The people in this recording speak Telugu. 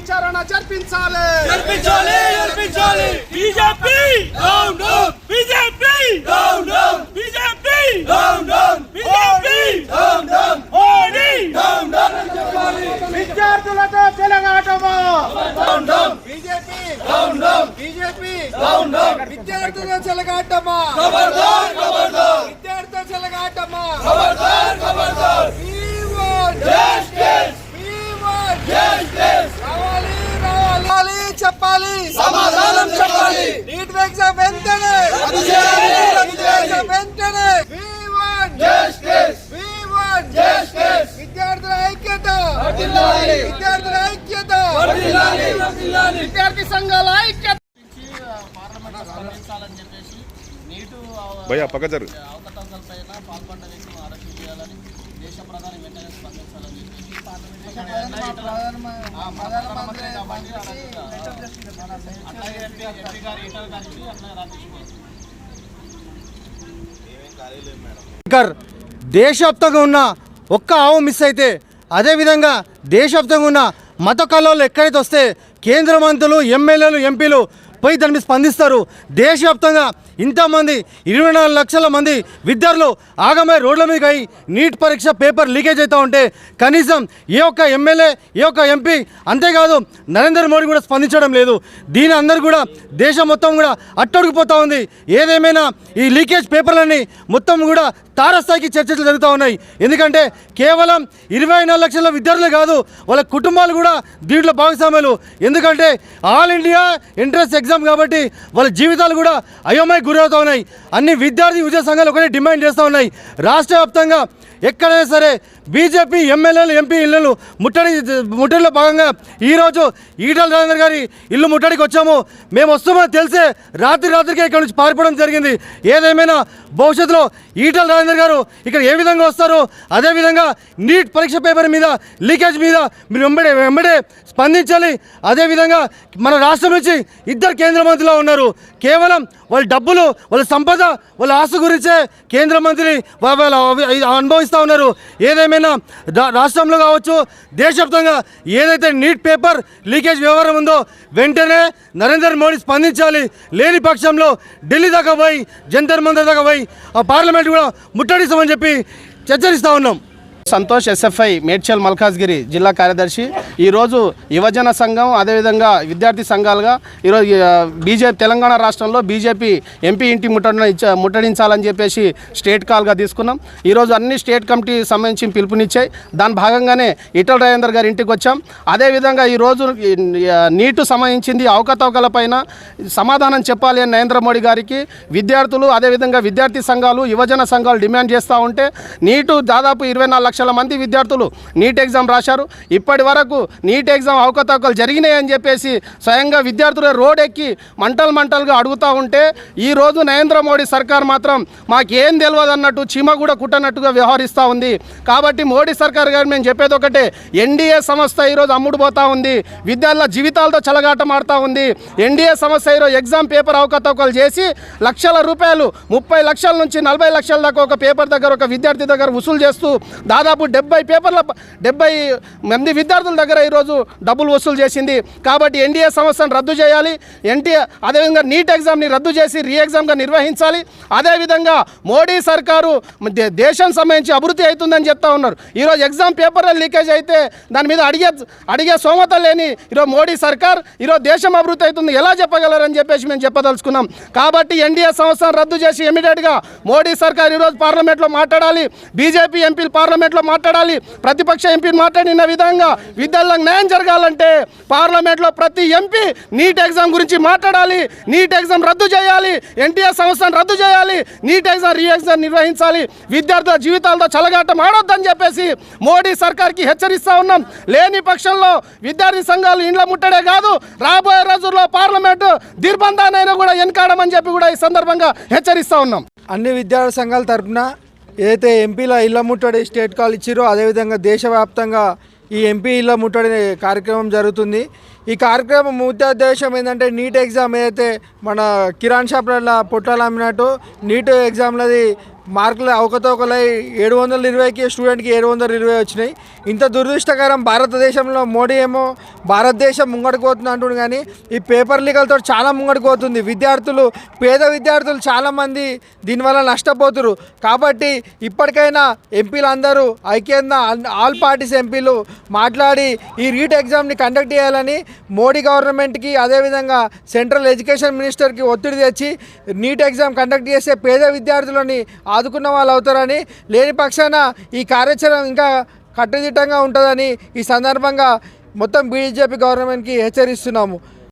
జరిపించాలి జరిపించాలి జరిపించాలి BJP down down BJP down down BJP down down BJP down down Modi down down విద్యార్థులతో తెలంగాణమా down down BJP down down BJP down down విద్యార్థుల చెలగాటమా ఖబర్దార్ ఖబర్దార్ విద్యార్థుల చెలగాటమా ఖబర్దార్ ఖబర్దార్ జస్టిస్ జస్టిస్ రావాలి రావాలి చెప్పాలి. సమాధానం చెప్పాలి. నీట్ ఎగ్జామ్ వెంటనే. రద్దు చేయాలి, రద్దు నీట్ చేయాలి. ఎగ్జామ్ వెంటనే We want జస్టిస్ విద్యార్థుల ఐక్యత. వర్ధిల్లాలి. విద్యార్థుల ఐక్యత. వర్ధిల్లాలి వర్ధిల్లాలి విద్యార్థి సంఘాల ఐక్యత. భయ్యా పక్క జరుగు అవకతవకలపైన పాల్పడ్డ వ్యక్తులను అరెస్టు చేయాలని దేశ ప్రధాని వెంటనే స్పందించాలని అట్లాగే ఎంపీ ఎంపీ గారు ఈటల స్పీకర్ దేశవ్యాప్తంగా ఉన్న ఒక్క ఆవు మిస్ అయితే అదేవిధంగా దేశవ్యాప్తంగా ఉన్న మత కళలు ఎక్కడైతే వస్తే కేంద్ర మంత్రులు ఎమ్మెల్యేలు ఎంపీలు పోయి దాని మీద స్పందిస్తారు. దేశవ్యాప్తంగా ఇంతమంది ఇరవై నాలుగు లక్షల మంది విద్యార్థులు ఆగమై రోడ్ల మీద అయి నీట్ పరీక్ష పేపర్ లీకేజ్ అవుతూ ఉంటే కనీసం ఏ ఒక్క ఎమ్మెల్యే ఏ ఒక్క ఎంపీ అంతేకాదు నరేంద్ర మోడీ కూడా స్పందించడం లేదు. దీని అందరూ కూడా దేశం మొత్తం కూడా అట్టడుగుపోతూ ఉంది. ఏదేమైనా ఈ లీకేజ్ పేపర్లన్నీ మొత్తం కూడా తారస్థాయికి చర్చలు జరుగుతూ ఉన్నాయి. ఎందుకంటే కేవలం ఇరవై నాలుగు లక్షల విద్యార్థులు కాదు వాళ్ళ కుటుంబాలు కూడా దీంట్లో భాగస్వామ్యాలు ఎందుకంటే ఆల్ ఇండియా ఎంట్రన్స్ ఎగ్జామ్ కాబట్టి వాళ్ళ జీవితాలు కూడా అయోమయ గురవుతూ ఉన్నాయి. అన్ని విద్యార్థి విద్యా సంఘాలు ఒకటే డిమాండ్ చేస్తూ ఉన్నాయి. రాష్ట్ర వ్యాప్తంగా ఎక్కడైనా సరే బీజేపీ ఎమ్మెల్యేలు ఎంపీ ఇళ్ళు ముట్టడి ముట్టడిలో భాగంగా ఈరోజు ఈటల రాజేందర్ గారి ఇల్లు ముట్టడికి వచ్చాము. మేము వస్తామని తెలిసే రాత్రి రాత్రికే ఇక్కడ నుంచి పారిపోవడం జరిగింది. ఏదేమైనా భవిష్యత్తులో ఈటల రాజేందర్ గారు ఇక్కడ ఏ విధంగా వస్తారు అదేవిధంగా నీట్ పరీక్ష పేపర్ మీద లీకేజ్ మీద మీరు వెంబడే వెంబడే స్పందించాలి. అదేవిధంగా మన రాష్ట్రం నుంచి ఇద్దరు కేంద్ర మంత్రిలో ఉన్నారు. కేవలం వాళ్ళ డబ్బులు వాళ్ళ సంపద వాళ్ళ ఆశ గురించే కేంద్ర మంత్రి వా- ప్రయత్నిస్తూ ఉన్నారు. ఏదేమైనా రా- రాష్ట్రంలో కావచ్చు దేశవ్యాప్తంగా ఏదైతే నీట్ పేపర్ లీకేజ్ వ్యవహారం ఉందో వెంటనే నరేంద్ర మోడీ స్పందించాలి. లేని పక్షంలో ఢిల్లీ దాకా పోయి జంతర్ మందర్ దాకా పోయి ఆ పార్లమెంట్ కూడా ముట్టడిస్తామని చెప్పి హెచ్చరిస్తూ ఉన్నాం. సంతోష్ ఎస్ఎఫ్ఐ మేడ్చల్ మల్కాజ్గిరి జిల్లా కార్యదర్శి. ఈరోజు యువజన సంఘం అదేవిధంగా విద్యార్థి సంఘాలుగా ఈరోజు బీజేపీ తెలంగాణ రాష్ట్రంలో బీజేపీ ఎంపీ ఇంటి ముట్టడి ముట్టడించాలని చెప్పేసి స్టేట్ కాల్గా తీసుకున్నాం. ఈరోజు అన్ని స్టేట్ కమిటీ సంబంధించి పిలుపునిచ్చాయి. దాని భాగంగానే ఇటల్ రాజేందర్ గారి ఇంటికి వచ్చాం. అదేవిధంగా ఈరోజు ఈ, నీటు సంబంధించింది అవకతవకల పైన సమాధానం చెప్పాలి అని నరేంద్ర మోడీ గారికి విద్యార్థులు అదేవిధంగా విద్యార్థి సంఘాలు యువజన సంఘాలు డిమాండ్ చేస్తూ ఉంటే నీటు దాదాపు ఇరవై నాలుగు లక్షల మంది విద్యార్థులు నీట్ ఎగ్జామ్ రాశారు. ఇప్పటి వరకు నీట్ ఎగ్జామ్ అవకతవకలు జరిగినాయని చెప్పేసి స్వయంగా విద్యార్థులు రోడ్ ఎక్కి మంటలు మంటలుగా అడుగుతూ ఉంటే ఈ రోజు నరేంద్ర మోడీ సర్కార్ మాత్రం మాకేం తెలియదు అన్నట్టు చీమ కూడా కుట్టనట్టుగా వ్యవహరిస్తూ ఉంది. కాబట్టి మోడీ సర్కార్ గారు మేము చెప్పేది ఒకటే ఎన్డీఏ సంస్థ ఈరోజు అమ్ముడుపోతూ ఉంది విద్యార్థుల జీవితాలతో చలగాటమాడుతూ ఉంది. ఎన్డీఏ సంస్థ ఈరోజు ఎగ్జామ్ పేపర్ అవకతవకలు చేసి లక్షల రూపాయలు ముప్పై లక్షల నుంచి నలభై లక్షల దాకా ఒక పేపర్ దగ్గర ఒక విద్యార్థి దగ్గర వసూలు చేస్తూ దాదాపు డెబ్బై పేపర్ల డెబ్బై మంది విద్యార్థుల దగ్గర ఈరోజు డబ్బులు వసూలు చేసింది. కాబట్టి ఎన్డీఏ సంస్థను రద్దు చేయాలి. ఎన్టీఏ అదేవిధంగా నీట్ ఎగ్జామ్ని రద్దు చేసి రీ ఎగ్జామ్గా నిర్వహించాలి. అదేవిధంగా మోడీ సర్కారు దే- దేశం సంబంధించి అభివృద్ధి అవుతుందని చెప్తా ఉన్నారు. ఈరోజు ఎగ్జామ్ పేపర్ల లీకేజ్ అయితే దాని మీద అడిగే అడిగే సోమత లేని ఈరోజు మోడీ సర్కార్ ఈరోజు దేశం అభివృద్ధి అవుతుంది ఎలా చెప్పగలరని చెప్పేసి మేము చెప్పదలుచుకున్నాం. కాబట్టి ఎన్డీఏ సంస్థను రద్దు చేసి ఇమీడియట్గా మోడీ సర్కార్ ఈరోజు పార్లమెంట్లో మాట్లాడాలి. బీజేపీ ఎంపీలు పార్లమెంట్లో మాట్లాడాలి. ప్రతిపక్ష ఎంపీని మాట్లాడిన విధంగా విద్యార్థులకు న్యాయం జరగాలంటే పార్లమెంట్లో ప్రతి ఎంపీ నీట్ ఎగ్జామ్ గురించి మాట్లాడాలి. నీట్ ఎగ్జామ్ రద్దు చేయాలి. ఎన్టీఆర్ సంస్థను రద్దు చేయాలి. నీట్ ఎగ్జామ్ రీ ఎగ్జామ్ నిర్వహించాలి. విద్యార్థుల జీవితాలతో చలగాటం ఆడొద్దని చెప్పేసి మోడీ సర్కార్కి హెచ్చరిస్తా ఉన్నాం. లేని పక్షంలో విద్యార్థి సంఘాలు ఇండ్ల ముట్టడే కాదు. రాబోయే రోజుల్లో పార్లమెంటు దిర్బంధానైనా కూడా వెనకాడమని చెప్పి కూడా ఈ సందర్భంగా హెచ్చరిస్తా ఉన్నాం. అన్ని విద్యార్థి సంఘాల తరపున ఏదైతే ఎంపీల ఇళ్ళ ముట్టడి స్టేట్ కాల్ ఇచ్చారో అదేవిధంగా దేశవ్యాప్తంగా ఈ ఎంపీ ఇళ్ళ ముట్టడి కార్యక్రమం జరుగుతుంది. ఈ కార్యక్రమం ముఖ్య ఉద్దేశం ఏంటంటే నీట్ ఎగ్జామ్ ఏదైతే మన కిరాణ్ షాప్లలో పొట్టాలు అమ్మినట్టు నీట్ ఎగ్జామ్లది మార్కులు అవకతవకలై ఏడు వందల ఇరవైకి స్టూడెంట్కి ఏడు వందల ఇరవై వచ్చినాయి. ఇంత దురదృష్టకరం భారతదేశంలో మోడీ ఏమో భారతదేశం ముంగడిపోతుంది అంటుండు కానీ ఈ పేపర్ లీగలతో చాలా ముంగడికి పోతుంది. విద్యార్థులు పేద విద్యార్థులు చాలామంది దీనివల్ల నష్టపోతురు. కాబట్టి ఇప్పటికైనా ఎంపీలు అందరూ ఐక్యంగా ఆల్ పార్టీస్ ఎంపీలు మాట్లాడి ఈ రీట్ ఎగ్జామ్ని కండక్ట్ చేయాలని మోడీ గవర్నమెంట్కి అదేవిధంగా సెంట్రల్ ఎడ్యుకేషన్ మినిస్టర్కి ఒత్తిడి తెచ్చి నీట్ ఎగ్జామ్ కండక్ట్ చేసే పేద విద్యార్థులని ఆదుకున్న వాళ్ళు అవుతారని లేని పక్షాన ఈ కార్యాచరణ ఇంకా కట్టుదిట్టంగా ఉంటుందని ఈ సందర్భంగా మొత్తం బీజేపీ గవర్నమెంట్కి హెచ్చరిస్తున్నాము.